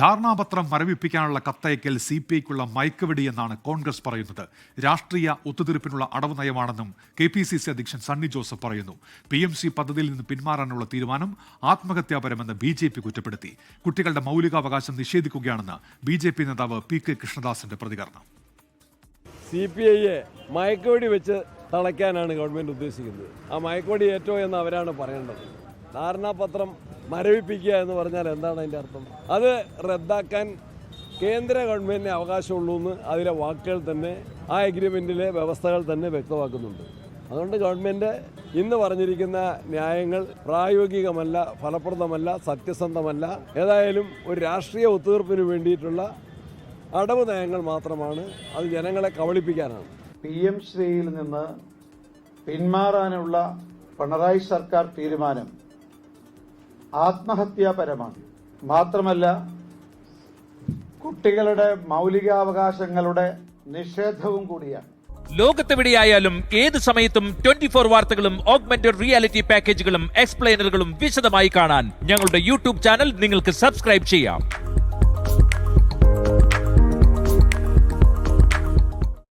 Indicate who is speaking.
Speaker 1: ധാരണാപത്രം മരവിപ്പിക്കാനുള്ള കത്തയക്കൽ C P ഐക്കുള്ള മയക്കുവെടി എന്നാണ് കോൺഗ്രസ് പറയുന്നത്. രാഷ്ട്രീയ ഒത്തുതീർപ്പിനുള്ള അടവ് നയമാണെന്നും കെ പി സി സി അധ്യക്ഷൻ സണ്ണി ജോസഫ് പറയുന്നു. പി എം സി പദ്ധതിയിൽ നിന്ന് പിന്മാറാനുള്ള തീരുമാനം ആത്മഹത്യാപരമെന്ന് ബി ജെ പി കുറ്റപ്പെടുത്തി. കുട്ടികളുടെ മൗലികാവകാശം നിഷേധിക്കുകയാണെന്ന് ബി ജെ പി നേതാവ് പി കെ കൃഷ്ണദാസിന്റെ പ്രതികരണം.
Speaker 2: സി പി ഐയെ മയക്കുവെടി വെച്ച് തളയ്ക്കാനാണ് ഗവൺമെന്റ് ഉദ്ദേശിക്കുന്നത്. ആ മയക്കുവെടി ഏറ്റവും എന്ന് അവരാണ് പറയേണ്ടത്. ധാരണാപത്രം മരവിപ്പിക്കുക എന്ന് പറഞ്ഞാൽ എന്താണ് അതിന്റെ അർത്ഥം? അത് റദ്ദാക്കാൻ കേന്ദ്ര ഗവൺമെന്റിന് അവകാശമുള്ളൂ എന്ന് അതിലെ വാക്കുകൾ തന്നെ ആ എഗ്രിമെന്റിലെ വ്യവസ്ഥകൾ തന്നെ വ്യക്തമാക്കുന്നുണ്ട്. അതുകൊണ്ട് ഗവൺമെന്റ് ഇന്ന് പറഞ്ഞിരിക്കുന്ന ന്യായങ്ങൾ പ്രായോഗികമല്ല ഫലപ്രദമല്ല സത്യസന്ധമല്ല. ഏതായാലും ഒരു രാഷ്ട്രീയ ഒത്തുതീർപ്പിന് വേണ്ടിയിട്ടുള്ള അടവ് നയങ്ങൾ മാത്രമാണ് അത് ജനങ്ങളെ കബളിപ്പിക്കാനാണ്.
Speaker 3: പി എം ശ്രീയിൽ നിന്ന് പിന്മാറാനുള്ള പിണറായി സർക്കാർ തീരുമാനം ആത്മഹത്യാപരമാണ്. മാത്രമല്ല കുട്ടികളുടെ മൗലികാവകാശങ്ങളുടെ നിഷേധവും കൂടിയാണ്.
Speaker 4: ലോകത്തെവിടെയായാലും ഏത് സമയത്തും ട്വന്റി ഫോർ വാർത്തകളും ഓഗ്മെന്റഡ് റിയാലിറ്റി പാക്കേജുകളും എക്സ്പ്ലെയിനറുകളും വിശദമായി കാണാൻ ഞങ്ങളുടെ യൂട്യൂബ് ചാനൽ നിങ്ങൾക്ക് സബ്സ്ക്രൈബ് ചെയ്യാം.